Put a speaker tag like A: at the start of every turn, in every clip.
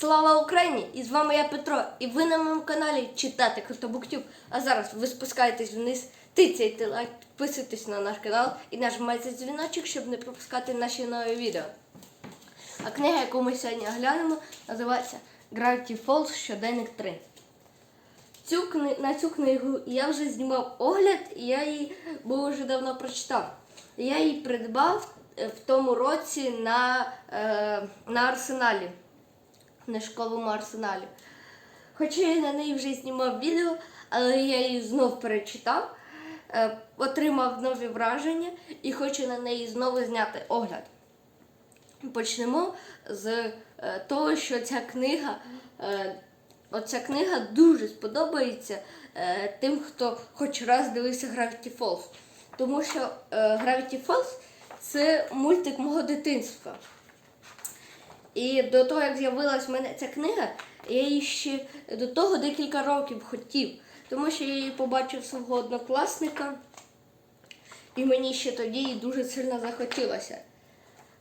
A: Слава Україні! І з вами я Петро, і ви на моєму каналі читати Котобуктюб. А зараз ви спускаєтесь вниз, тицяйте лайк, підписуйтесь на наш канал і нажимайте дзвіночок, щоб не пропускати наші нові відео. А книга, яку ми сьогодні оглянемо, називається Gravity Falls Щоденник 3. Цю кни... На цю книгу я вже знімав огляд, і я її був вже давно прочитав. Я її придбав е, в тому році на, е, на арсеналі, на школовому арсеналі. Хоча я на неї вже знімав відео, але я її знов перечитав, е, отримав нові враження і хочу на неї знову зняти огляд. Почнемо з е, того, що ця книга, е, оця книга дуже сподобається тим, хто хоч раз дивився Gravity Falls. Тому що е, Gravity Falls це мультик мого дитинства. І до того, як з'явилась в мене ця книга, я її ще до того декілька років хотів, тому що я її побачив свого однокласника, і мені ще тоді дуже сильно захотілося.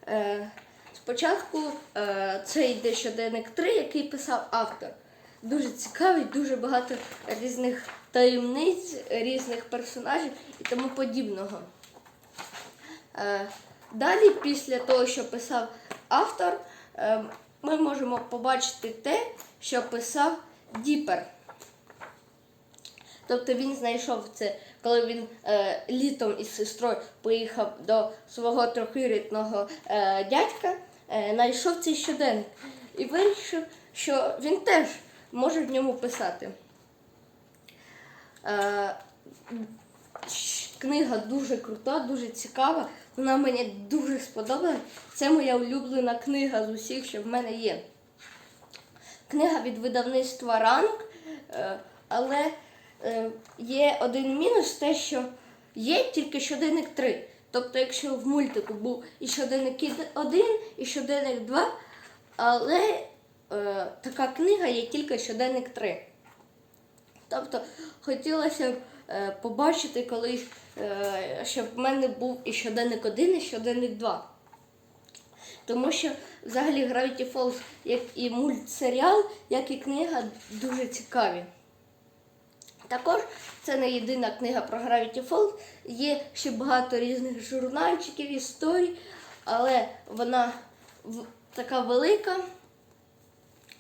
A: Е, спочатку е, це йде щоденник 3, який писав автор. Дуже цікавий, дуже багато різних таємниць, різних персонажів і тому подібного. Е, Далі, після того, що писав автор, ми можемо побачити те, що писав Діпер. Тобто він знайшов це, коли він е, літом із сестрою поїхав до свого трохирітного е, дядька, е, знайшов цей щоденник і вирішив, що він теж може в ньому писати. Е, книга дуже крута, дуже цікава. Вона мені дуже сподобалась. Це моя улюблена книга з усіх, що в мене є. Книга від видавництва ранок, е, але е, є один мінус, те, що є тільки щоденник 3. Тобто, якщо в мультику був і щоденник 1, і щоденник 2, але е, така книга є тільки щоденник 3. Тобто хотілося б побачити колись, е, щоб в мене був і щоденник 1, і щоденник 2. Тому що взагалі Gravity Falls, як і мультсеріал, як і книга, дуже цікаві. Також це не єдина книга про Gravity Falls, є ще багато різних журнальчиків, історій, але вона така велика,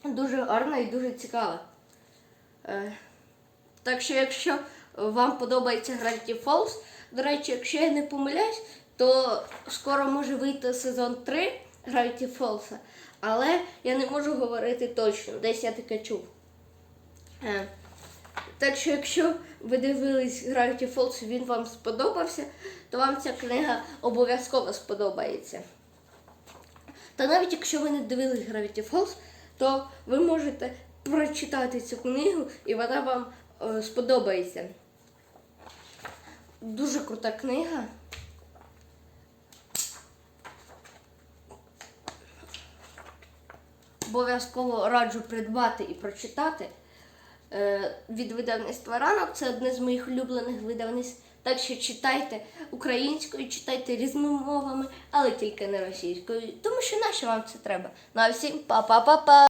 A: дуже гарна і дуже цікава. Е, Так що, якщо вам подобається Gravity Falls, до речі, якщо я не помиляюсь, то скоро може вийти сезон 3 Gravity Falls, але я не можу говорити точно, десь я таке чув. Е, Так що, якщо ви дивились Gravity Falls і він вам сподобався, то вам ця книга обов'язково сподобається. Та навіть якщо ви не дивились Gravity Falls, то ви можете прочитати цю книгу і вона вам е, сподобається. Дуже крута книга. Обов'язково раджу придбати і прочитати. Е, від видавництва ранок це одне з моїх улюблених видавництв. Так що читайте українською, читайте різними мовами, але тільки не російською. Тому що нащо вам це треба? Ну всім па-па-па-па!